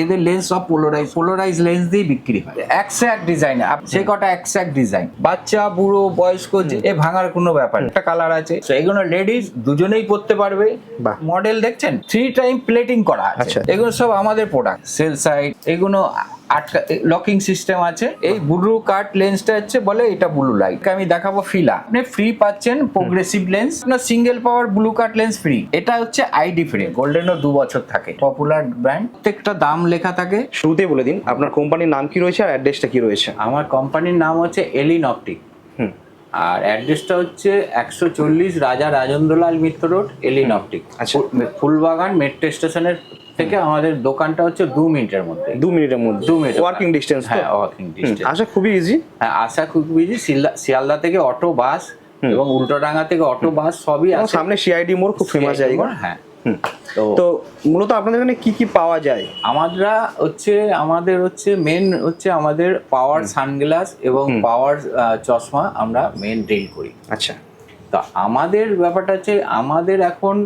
এদের লেন্স সব polarised polarised lens দিয়ে বিক্রি হয়। একশো এক ডিজাইন সে কটা একশো এক ডিজাইন বাচ্চা বুড়ো বয়স্ক যে এ ভাঙার কোনো ব্যাপার একটা কালার আছে। সো এগুলো লেডিস দুজনেই পড়তে পারবে। মডেল দেখছেন? থ্রি টাইম প্লেটিং করা আছে। আচ্ছা। এগুলো সব আমাদের প্রোডাক্ট সেল সাইড এগুলো আটকা লকিং সিস্টেম আছে। এই ব্লু কাট লেন্সটা হচ্ছে বলে এটা ব্লু লাইট আমি দেখাবো ফিলা আপনি ফ্রি পাচ্ছেন প্রোগ্রেসিভ লেন্স আপনার single power blue cut lens free এটা হচ্ছে আইডি ফ্রি গোল্ডেনও দু বছর থাকে। পপুলার ব্র্যান্ড প্রত্যেকটা দাম লেখা থাকে। শুরুতেই বলে দিন আপনার কোম্পানির নাম কি রয়েছে আর অ্যাড্রেসটা কি রয়েছে? আমার কোম্পানির নাম হচ্ছে এলিন অপটিক হুম। আর অ্যাড্রেসটা হচ্ছে একশো চল্লিশ Raja Rajendralal Mitra road Elin optic আচ্ছা। ফুলবাগান মেট্রো স্টেশনের থেকে আমাদের দোকানটা হচ্ছে দু মিনিটের মধ্যে। দু মিনিটের মধ্যে। দু মিনিট ওয়ার্কিং ডিস্টেন্স হ্যাঁ ওয়ার্কিং ডিস্টেন্স আসা খুবই ইজি হ্যাঁ আশা খুবই ইজি শিয়ালদা থেকে অটো বাস এবং উল্টোডাঙ্গা থেকে অটো বাস সবই আছে। সামনে সিআইডি মোড় খুব ফেমাস জায়গা। হ্যাঁ। তো তো মূলত আপনাদের এখানে কি কি পাওয়া যায়? আমরা হচ্ছে আমাদের হচ্ছে মেন হচ্ছে আমাদের পাওয়ার সানগ্লাস এবং পাওয়ার চশমা আমরা মেন ডিল করি। আচ্ছা। তো আমাদের ব্যাপারটা হচ্ছে আমাদের এখন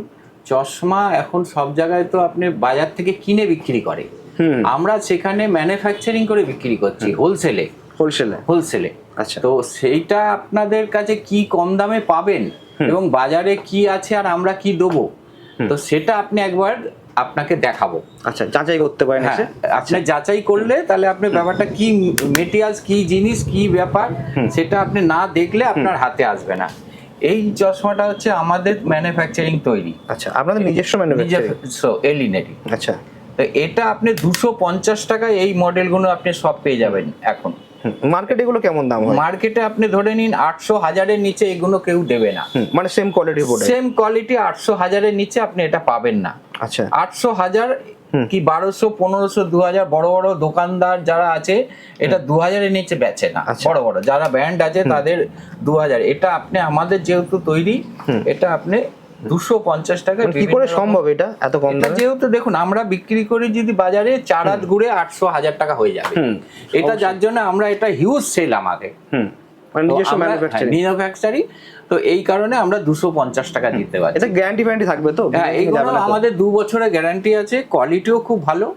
চশমা এখন সব জায়গায় তো আপনি বাজার থেকে কিনে বিক্রি করে। আমরা সেখানে ম্যানুফ্যাকচারিং করে বিক্রি করছি হোলসেলে হোলসেলে হোলসেলে আচ্ছা। তো সেইটা আপনাদের কাছে কি কম দামে পাবেন এবং বাজারে কি আছে আর আমরা কি দেবো? তো সেটা আপনি একবার আপনাকে দেখাবো। আচ্ছা যাচাই করতে পারেন হ্যাঁ আপনি যাচাই করলে তাহলে আপনি ব্যাপারটা কি মেটেরিয়ালস কি জিনিস কি ব্যাপার সেটা আপনি না দেখলে আপনার হাতে আসবে না। এই চশমাটা হচ্ছে আমাদের ম্যানুফ্যাকচারিং তৈরি। আচ্ছা আপনাদের নিজস্ব ম্যানুফ্যাকচারিং এলিনেটি আচ্ছা। তো এটা আপনি দুশো পঞ্চাশ টাকায় এই মডেলগুলো আপনি সব পেয়ে যাবেন এখন। মার্কেটে এগুলো কেমন দাম হয়? মার্কেটে আপনি ধরে নিন আটশো হাজারের নিচে এগুলো কেউ দেবে না। মানে সেম কোয়ালিটির প্রোডাক্ট সেম কোয়ালিটি আটশো হাজারের নিচে আপনি এটা পাবেন না। আচ্ছা। আটশো হাজার কি বারোশো পনেরোশো দু হাজার বড় বড় দোকানদার যারা আছে এটা দু হাজারের নিচে বেচে না আচ্ছা। বড় বড়। যারা ব্র্যান্ড আছে তাদের দু হাজার এটা আপনি আমাদের যেহেতু তৈরি এটা আপনি দুশো পঞ্চাশ টাকা মানে কি করে সম্ভব এটা? এত কম দামে? যেহেতু দেখুন আমরা বিক্রি করি যদি বাজারে চার হাত ঘুরে আটশো হাজার টাকা হয়ে যাবে। এটা যার জন্য আমরা এটা হিউজ সেল আমাদের। ম্যানুফ্যাকচারিং তো এই কারণে আমরা দুশো পঞ্চাশ টাকা দিতে পারি এটা গ্যারান্টি ফ্যারান্টি থাকবে তো? হ্যাঁ এইগুলো? আমাদের দু বছরের গ্যারান্টি আছে কোয়ালিটিও খুব ভালো।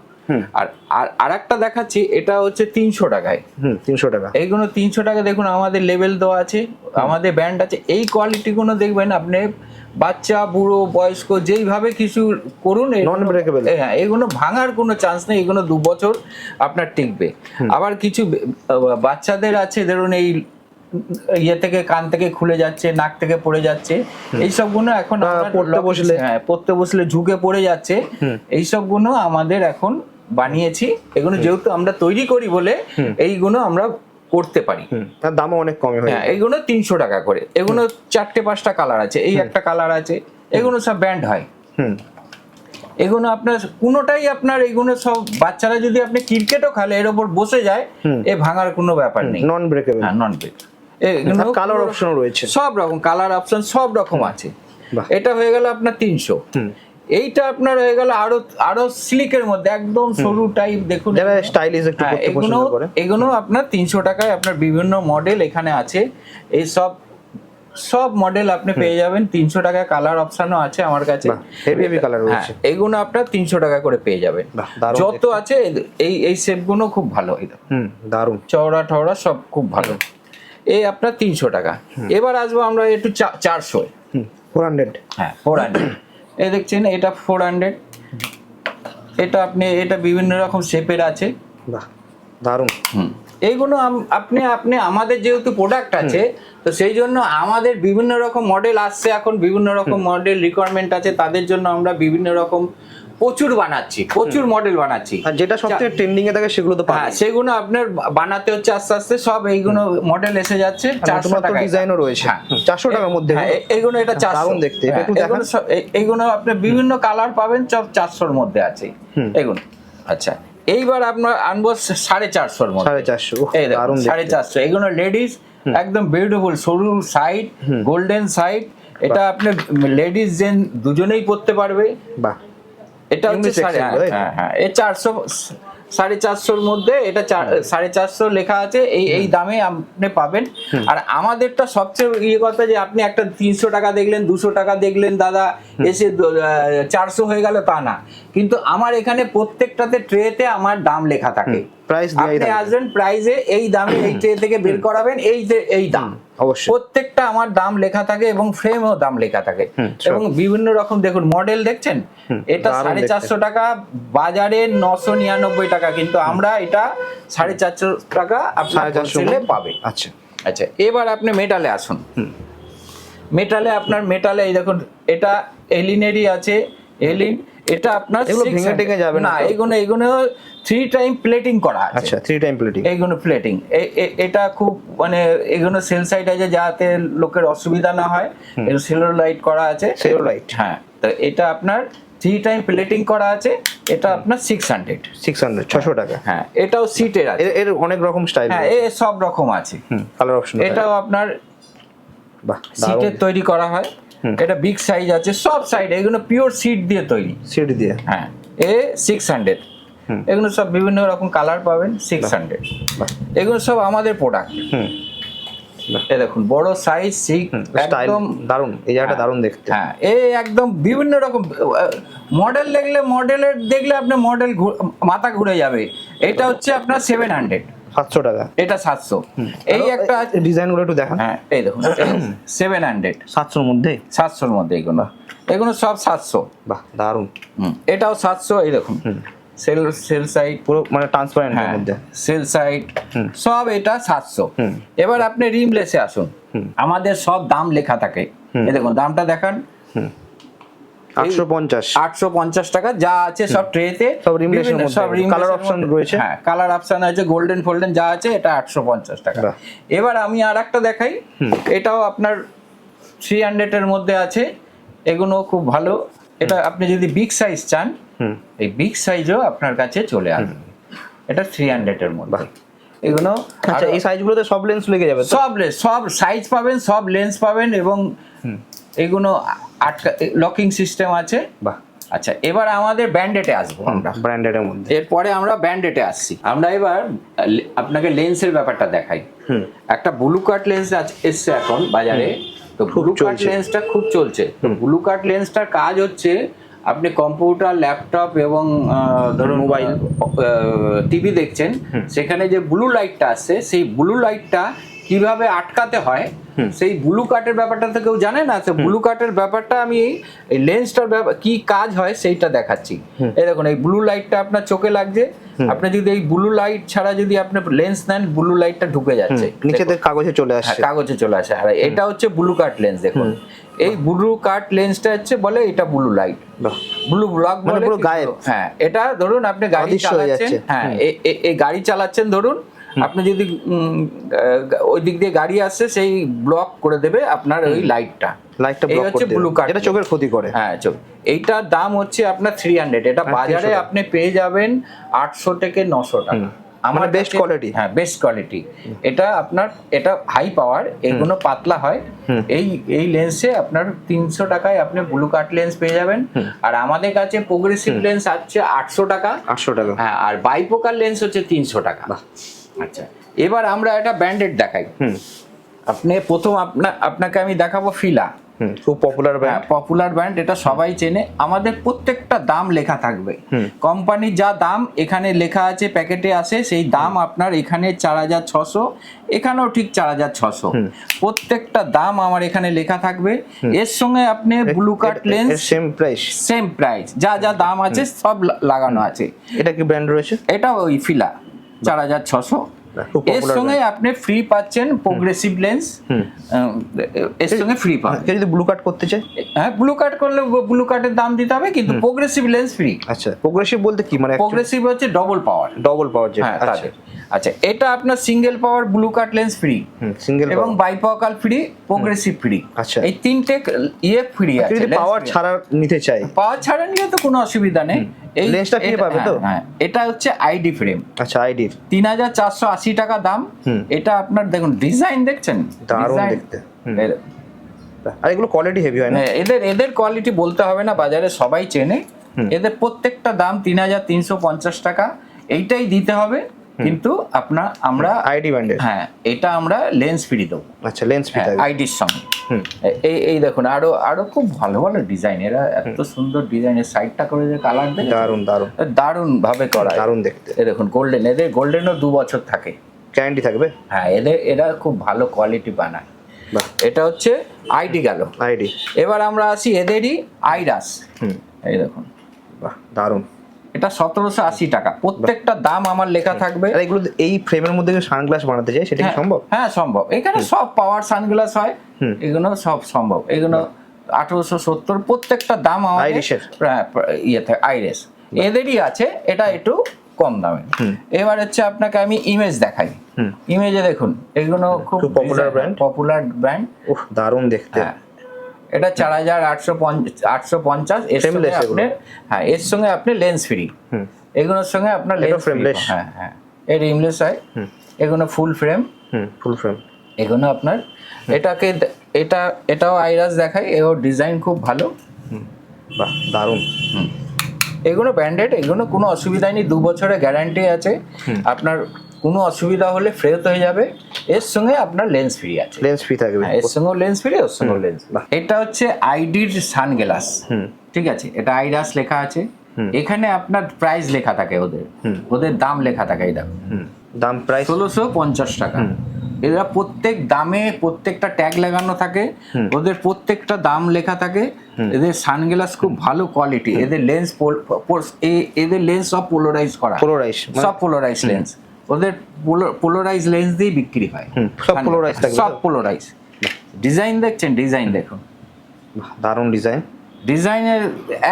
আর আর আরেকটা দেখাচ্ছি এটা হচ্ছে তিনশো টাকায়। তিনশো টাকা। এইগুলো তিনশো টাকা দেখুন আমাদের লেভেল দেওয়া আছে আমাদের ব্যান্ড আছে। এই কোয়ালিটিগুলো দেখবেন আপনি বাচ্চা বুড়ো বয়স্ক যেইভাবে কিছু করুন হ্যাঁ এগুলো ভাঙার কোনো চান্স নেই এগুলো দু বছর আপনার টিকবে। আবার কিছু বাচ্চাদের আছে ধরুন এই ইয়ে থেকে কান থেকে খুলে যাচ্ছে নাক থেকে পড়ে যাচ্ছে। এইসবগুলো এখন পড়তে বসলে। হ্যাঁ পড়তে বসলে ঝুঁকে পড়ে যাচ্ছে। এইসবগুলো আমাদের এখন বানিয়েছি। এগুলো যেহেতু আমরা তৈরি করি বলে এইগুলো আমরা করতে পারি। তার দামও অনেক কমে হয় হ্যাঁ এগুলো তিনশো টাকা করে। এগুলো চারটে পাঁচটা কালার আছে। এই একটা কালার আছে। এগুলো সব ব্যান্ড হয়। এগুলো আপনার কোনোটাই আপনার এগুলো সব বাচ্চারা যদি আপনি ক্রিকেটও খেলে এর ওপর বসে যায় এ ভাঙার কোনো ব্যাপার নেই। নন ব্রেকেবল হ্যাঁ নন ব্রেক এগুলো কালার অপশনও রয়েছে। সব রকম কালার অপশন সব রকম আছে। এটা হয়ে গেল আপনার তিনশো। এইটা আপনার হয়ে গেল আরও আরও স্লিকের মধ্যে একদম সরু টাইপ দেখুন। যারা স্টাইলিশ একটু হ্যাঁ করতে এগুলো পছন্দ করে। এগুলো আপনার তিনশো টাকায় আপনার বিভিন্ন মডেল এখানে আছে। এই সব সব মডেল আপনি পেয়ে যাবেন। তিনশো টাকা কালার অপশনও আছে আমার কাছে। heavy colour হ্যাঁ রয়েছে। এগুলো আপনার তিনশো টাকা করে পেয়ে যাবেন। যত আছে এই এই শেপগুলো খুব ভালো এই হুম দারুণ। চওড়া টওড়া সব খুব ভালো। এই আপনার তিনশো টাকা। এবার আসব আমরা একটু চারশো ফোর হান্ড্রেড হ্যাঁ ফোর হান্ড্রেড এই দেখছেন এটা ফোর হান্ড্রেড এটা আপনি এটা বিভিন্ন রকম শেপের আছে। দারুণ। হুম। এইগুলো আপনি আপনি আমাদের যেহেতু প্রোডাক্ট আছে তো সেই জন্য আমাদের বিভিন্ন রকম মডেল আসছে এখন বিভিন্ন রকম মডেল রিকোয়ারমেন্ট আছে তাদের জন্য আমরা বিভিন্ন রকম প্রচুর বানাচ্ছি প্রচুর মডেল বানাচ্ছি। আর যেটা সবথেকে ট্রেন্ডিং এ থাকে সেগুলো তো হ্যাঁ সেগুলো আপনার বানাতে হচ্ছে আস্তে আস্তে সব এইগুলো মডেল এসে যাচ্ছে চারশো নতুন টাকা ডিজাইনও রয়েছে। হ্যাঁ। চারশো টাকার মধ্যে হ্যাঁ, এইগুলো এটা চারশো। দারুণ দেখতে। এগুলো এইগুলো আপনি বিভিন্ন কালার পাবেন সব চারশোর মধ্যে আছে। এগুলো আচ্ছা। এইবার আপনার আনব সাড়ে চারশোর মধ্যে। সাড়ে চারশো সাড়ে চারশো। এগুলো লেডিস একদম বিউটিফুল সরু সাইড গোল্ডেন সাইড এটা আপনি লেডিস জেন দুজনেই পরতে পারবে। বাহ। এটা হচ্ছে সাড়ে হ্যাঁ হ্যাঁ হ্যাঁ। এই চারশো সাড়ে চারশোর মধ্যে এটা সাড়ে চারশো লেখা আছে এই এই দামে আপনি পাবেন। আর আমাদেরটা সবচেয়ে ইয়ে কথা যে আপনি একটা তিনশো টাকা দেখলেন দুশো টাকা দেখলেন দাদা এসে চারশো হয়ে গেল তা না। কিন্তু আমার এখানে প্রত্যেকটাতে ট্রেতে আমার দাম লেখা থাকে। প্রাইস আপনি আসবেন প্রাইজে এই দামে এই ট্রে থেকে বের করাবেন এই এই দাম। অবশ্যই। প্রত্যেকটা আমার দাম লেখা থাকে এবং ফ্রেমও দাম লেখা থাকে। এবং বিভিন্ন রকম দেখুন মডেল দেখছেন? এটা সাড়ে চারশো টাকা বাজারে নশো নিরানব্বই টাকা কিন্তু আমরা এটা সাড়ে চারশো টাকা আপনার হোলসেলে পাবে। আচ্ছা। আচ্ছা এবার আপনি মেটালে আসুন। মেটালে আপনার মেটালে এই দেখুন এটা এলিনেরই আছে এলিন। এটা আপনার এগুলো ভেঙে টেঙে যাবে না? এগুলো এগুলো থ্রি টাইম প্লেটিং করা আছে। আচ্ছা থ্রি টাইম প্লেটিং এইগুলো প্লেটিং এটা খুব মানে এগুলো সেল সাইড আছে যাতে লোকের অসুবিধা না হয়। সেলোর লাইট করা আছে। Celluloid? হ্যাঁ তো এটা আপনার থ্রি টাইম প্লেটিং করা আছে। এটা আপনার সিক্স হান্ড্রেড সিক্স হান্ড্রেড ছশো টাকা। হ্যাঁ এটাও সিটের আছে। এর অনেক রকম স্টাইল হ্যাঁ এ সব রকম আছে। কালার অপশন এটাও আপনার বাহ সিটের তৈরি করা হয়। এটা বিগ সাইজ আছে সব সাইড এগুলো পিওর সিট দিয়ে তৈরি। সিট দিয়ে। হ্যাঁ এ সিক্স হান্ড্রেড এগুলো সব বিভিন্ন রকম কালার পাবেন সিক্স হান্ড্রেড এগুলো সব আমাদের প্রোডাক্ট হুম। এ দেখুন বড় সাইজ সিক একদম দারুণ এই জায়গাটা দারুণ দেখতে। হ্যাঁ এ একদম বিভিন্ন রকম মডেল দেখলে মডেলের দেখলে আপনার মডেল মাথা ঘুরে যাবে। এটা হচ্ছে আপনার সেভেন হান্ড্রেড সাতশো টাকা। এটা সাতশো। এই একটা ডিজাইনগুলো একটু দেখান। হ্যাঁ এই দেখুন সেভেন হান্ড্রেড সাতশোর মধ্যে? সাতশোর মধ্যে এগুলো। এগুলো সব সাতশো। বাহ দারুণ। এটাও সাতশো এই দেখুন। Sale sale side. পুরো মানে ট্রান্সপারেন্ট হ্যাঁ মধ্যে। Sale side. সব এটা সাতশো। এবার আপনি রিমলেসে আসুন। আমাদের সব দাম লেখা থাকে। এই দেখুন দামটা দেখান। আটশো পঞ্চাশ। আটশো পঞ্চাশ টাকা যা আছে সব ট্রেতে সব মধ্যে। Colour রয়েছে? হ্যাঁ কালার অপশন আছে গোল্ডেন ফোল্ডেন যা আছে এটা আটশো পঞ্চাশ টাকা। এবার আমি আর একটা দেখাই এটাও আপনার থ্রি হান্ড্রেড এর মধ্যে আছে। এগুলো খুব ভালো। এটা আপনি যদি বিগ সাইজ চান হুম। এই বিগ সাইজও আপনার কাছে চলে আসবে। এটা থ্রি হান্ড্রেড এর মধ্যে। এগুলো আচ্ছা এই সাইজগুলোতে সব লেন্স লেগে যাবে সব লেন্স সব সাইজ পাবেন সব লেন্স পাবেন এবং এগুলো আটকা লকিং সিস্টেম আছে। বাহ। আচ্ছা এবার আমাদের ব্যান্ডেটে আসব আমরা। ব্র্যান্ডেড এর মধ্যে। এরপরে আমরা ব্যান্ডেটে আসছি। আমরা এবার আপনাকে লেন্সের ব্যাপারটা দেখাই। একটা ব্লু কাট লেন্স এসছে এখন বাজারে। তো ব্লু কাট লেন্সটা খুব চলছে। তো ব্লু কাট লেন্সটার কাজ হচ্ছে আপনি কম্পিউটার ল্যাপটপ এবং ধরুন মোবাইল টিভি দেখছেন সেখানে যে ব্লু লাইটটা আসছে সেই ব্লু লাইটটা কীভাবে আটকাতে হয় সেই ব্লু কাটের ব্যাপারটা তো কেউ জানে না তো ব্লু কাটের ব্যাপারটা আমি এই লেন্সটার ব্যাপার কি কাজ হয় সেইটা দেখাচ্ছি। এই দেখুন এই ব্লু লাইটটা আপনার চোখে লাগছে আপনি যদি এই ব্লু লাইট ছাড়া যদি আপনি লেন্স নেন ব্লু লাইটটা ঢুকে যাচ্ছে। নিচেতে কাগজে চলে আসে কাগজে চলে আসে। আর এটা হচ্ছে ব্লু কাট লেন্স দেখুন। এই ব্লু কাট লেন্সটা হচ্ছে বলে এটা ব্লু লাইট ব্লু ব্লক মানে পুরো গায়েব। হ্যাঁ এটা ধরুন আপনি গাড়ি চালাচ্ছেন। হ্যাঁ এই গাড়ি চালাচ্ছেন ধরুন আপনি যদি ওই দিক দিয়ে গাড়ি আসছে সেই ব্লক করে দেবে আপনার ওই লাইটটা লাইটটা ব্লক হচ্ছে ব্লু হবে। এটা চোখের ক্ষতি করে। হ্যাঁ চোখ। এইটার দাম হচ্ছে আপনার থ্রি হান্ড্রেড এটা হ্যাঁ, বাজারে আপনি পেয়ে যাবেন আটশো থেকে নশো টাকা। মানে best কাছে- quality? হ্যাঁ বেস্ট কোয়ালিটি এটা আপনার এটা হাই পাওয়ার এগুলো পাতলা হয়। এই এই লেন্সে আপনার তিনশো টাকায় আপনি ব্লু কাট লেন্স পেয়ে যাবেন। আর আমাদের কাছে প্রোগ্রেসিভ লেন্স আছে আটশো টাকা। আটশো টাকা। হ্যাঁ আর বাইপোকার লেন্স হচ্ছে তিনশো টাকা। আচ্ছা এবার আমরা একটা ব্যান্ডেড দেখাই। আপনি প্রথম আপনা আপনাকে আমি দেখাবো ফিলা। খুব পপুলার ব্র্যান্ড পপুলার ব্র্যান্ড এটা সবাই চেনে। আমাদের প্রত্যেকটা দাম লেখা থাকবে। কোম্পানির যা দাম এখানে লেখা আছে প্যাকেটে আছে সেই দাম আপনার এখানে চার হাজার ছশো এখানেও ঠিক চার হাজার ছশো। প্রত্যেকটা দাম আমার এখানে লেখা থাকবে। এর সঙ্গে আপনি blue cut lens same price same price যা যা দাম আছে সব লাগানো আছে। এটা কি ব্র্যান্ড রয়েছে? এটা ওই ফিলা। চার হাজার ছশো। এর সঙ্গে আপনি ফ্রি পাচ্ছেন প্রোগ্রেসিভ লেন্স এর সঙ্গে ফ্রি পাবেন। যদি ব্লু কাট করতে চায় হ্যাঁ ব্লু কার্ড করলে ব্লু কার্ডের দাম দিতে হবে কিন্তু প্রোগ্রেসিভ লেন্স ফ্রি আচ্ছা প্রোগ্রেসিভ বলতে কি? মানে প্রোগ্রেসিভ হচ্ছে ডবল পাওয়ার ডবল পাওয়ার যেটা হ্যাঁ আচ্ছা। আচ্ছা এটা আপনার single power blue cut lens free single এবং বাইপকাল ফ্রি প্রোগ্রেসিভ ফ্রি আচ্ছা। এই তিনটে ইয়ে ফ্রি আছে যদি পাওয়ার ছাড়া নিতে চাই। পাওয়ার ছাড়া নিয়ে তো কোনো অসুবিধা নেই। এই লেন্সটা free পাবে তো? হ্যাঁ, হ্যাঁ। এটা হচ্ছে আইডি ফ্রেম আচ্ছা আইডি তিন হাজার চারশো আশি টাকা দাম। এটা আপনার দেখুন ডিজাইন দেখছেন? দারুণ দেখতে। আর এগুলো কোয়ালিটি হেভি হয় না? হ্যাঁ, এদের এদের কোয়ালিটি বলতে হবে না বাজারে সবাই চেনে। এদের প্রত্যেকটা দাম তিন হাজার তিনশো পঞ্চাশ টাকা। এইটাই দিতে হবে। কিন্তু আপনার আমরা আইডি ব্যান্ডের হ্যাঁ এটা আমরা লেন্স ফ্রি দেবো। আচ্ছা লেন্স ফ্রি আইডির সঙ্গে। এই এই দেখুন আরও আরও খুব ভালো ভালো ডিজাইন এরা এত সুন্দর ডিজাইনের সাইডটা করে যে কালার দেয় দারুণ দারুণ দারুণ ভাবে করা। দারুণ দেখতে। এই দেখুন গোল্ডেন এদের গোল্ডেনও দু বছর থাকে। গ্যারান্টি থাকবে? হ্যাঁ এদের এরা খুব ভালো কোয়ালিটি বানায়। বাহ। এটা হচ্ছে আইডি গেল। আইডি এবার আমরা আসি এদেরই আইরাস হুম। এই দেখুন। বাহ দারুণ এটা সতেরোশো আশি টাকা। প্রত্যেকটা দাম আমার লেখা থাকবে। এগুলো এই ফ্রেমের মধ্যে সানগ্লাস বানাতে চাই সেটা কি হ্যাঁ, সম্ভব? হ্যাঁ সম্ভব। এখানে সব পাওয়ার সানগ্লাস হয়। এগুলো সব সম্ভব। এগুলো আঠারোশো সত্তর প্রত্যেকটা দাম আইরিশের? হ্যাঁ, ইয়েতে আইরিস এদেরই আছে এটা একটু কম দামে। এবার হচ্ছে আপনাকে আমি ইমেজ দেখাই। ইমেজে দেখুন এগুলো খুব পপুলার ব্র্যান্ড পপুলার ব্র্যান্ড দারুণ দেখতে। হ্যাঁ। এটা চার হাজার আটশো আটশো পঞ্চাশ এর সঙ্গে আপনি হ্যাঁ এর সঙ্গে আপনি লেন্স ফ্রি হুম। এগুলোর সঙ্গে আপনার লেন্স frameless? হ্যাঁ হ্যাঁ। এর রিমলেস হয়। হুম। এগুলো ফুল ফ্রেম হুম ফুল ফ্রেম এগুলো আপনার এটাকে এটা এটাও আইরাস দেখায় এও ডিজাইন খুব ভালো। বাহ দারুণ। এগুলো ব্র্যান্ডেড এগুলো কোনো অসুবিধা নেই দু বছরের গ্যারান্টি আছে। আপনার কোনো অসুবিধা হলে ফেরত হয়ে যাবে। এর সঙ্গে আপনার লেন্স ফ্রি আছে। লেন্স ফ্রি থাকবে। হ্যাঁ, এর সঙ্গেও লেন্স ফ্রি ওর সঙ্গেও লেন্স এটা হচ্ছে আইডির সানগ্লাস। ঠিক আছে? এটা আইরাস লেখা আছে। এখানে আপনার প্রাইস লেখা থাকে ওদের। ওদের দাম লেখা থাকে এই দাম হুম। দাম প্রাইস ষোলোশো পঞ্চাশ টাকা। এরা প্রত্যেক দামে প্রত্যেকটা ট্যাগ লাগানো থাকে। ওদের প্রত্যেকটা দাম লেখা থাকে। এদের সানগ্লাস খুব ভালো কোয়ালিটি এদের লেন্স এদের লেন্স সব পোলারাইজ করা। পোলারাইজ সব পোলারাইজ লেন্স ওদের পোলারাইজ লেন্স দিয়ে বিক্রি হয়। সব polarized থাকবে সব? পোলারাইজ ডিজাইন দেখছেন? ডিজাইন দেখুন। দারুণ ডিজাইন ডিজাইনের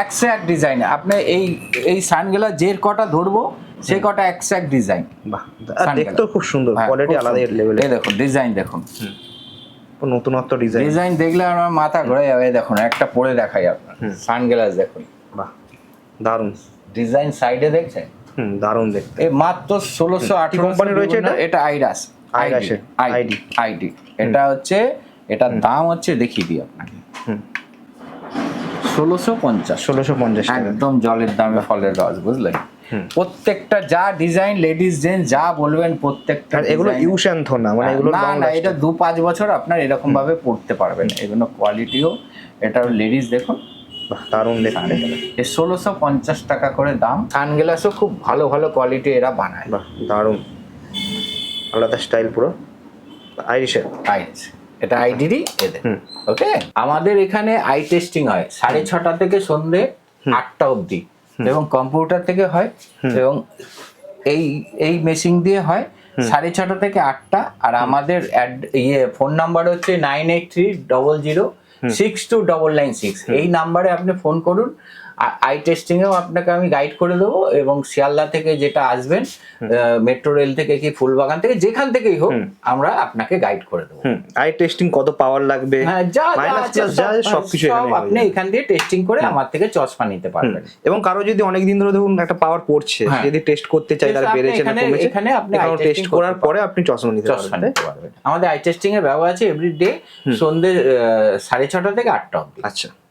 একশো এক ডিজাইন আপনি এই এই সানগ্লাস যে কটা ধরবো সে কটা একশো এক ডিজাইন দেখতেও খুব সুন্দর। কোয়ালিটি আলাদা লেভেলে এই দেখুন ডিজাইন দেখুন। নতুনত্ব ডিজাইন ডিজাইন দেখলে আমার মাথা ঘুরে যাবে। দেখুন একটা পরে দেখাই আপনার। সানগ্লাস দেখুন। বাহ দারুণ ডিজাইন সাইডে দেখছেন? হুম দারুণ দেখতে। মাত্র ষোলোশো আঠারো company রয়েছে এটা? এটা আইডি আইডি এটা হচ্ছে এটার দাম হচ্ছে দেখিয়ে দিই আপনাকে। ষোলোশো পঞ্চাশ। ষোলোশো পঞ্চাশ একদম জলের দামে ফলের রস বুঝলেন? প্রত্যেকটা যা ডিজাইন লেডিস জেন্টস যা বলবেন প্রত্যেকটা এগুলো ইউস অ্যান্ড থোন মানে এগুলো না না এটা দু পাঁচ বছর আপনার এরকম ভাবে পড়তে পারবেন। এগুলো কোয়ালিটিও এটা লেডিস দেখুন দারুণ দেখতে এ ষোলোশো পঞ্চাশ টাকা করে দাম। সানগ্লাসও খুব ভালো ভালো কোয়ালিটি এরা বানায়। বাহ দারুণ আলাদা স্টাইল পুরো। আইরিশের আইস এটা আইডিরই এদের। ওকে? আমাদের এখানে আই টেস্টিং হয়। সাড়ে ছটা থেকে সন্ধে আটটা অবধি। এবং কম্পিউটার থেকে হয়। এবং এই এই মেশিন দিয়ে হয় সাড়ে ছটা থেকে আটটা। আর আমাদের ইয়ে ফোন নাম্বার হচ্ছে nine eight three double zero six two double nine six এই নাম্বারে আপনি ফোন করুন আই টেস্টিং টেস্টিংয়েও আপনাকে আমি গাইড করে দেবো এবং শিয়ালদা থেকে যেটা আসবেন মেট্রো রেল থেকে কি ফুলবাগান থেকে যেখান থেকেই হোক আমরা আপনাকে গাইড করে দেবো। আই টেস্টিং কত পাওয়ার লাগবে? হ্যাঁ যা সবকিছু হয়ে আপনি এখান দিয়ে টেস্টিং করে আমার থেকে চশমা নিতে পারবেন। এবং কারও যদি অনেক দিন ধরে ধরুন একটা পাওয়ার পড়ছে হ্যাঁ। যদি টেস্ট করতে চাই তার বেড়েছে না কমেছে এখানে আপনি টেস্ট করার পরে আপনি চশমা নিতে পারবেন আমাদের আই টেস্টিং এর ব্যবহার আছে এভরি ডে সন্ধ্যে সাড়ে ছটা থেকে আটটা অবধি। আচ্ছা।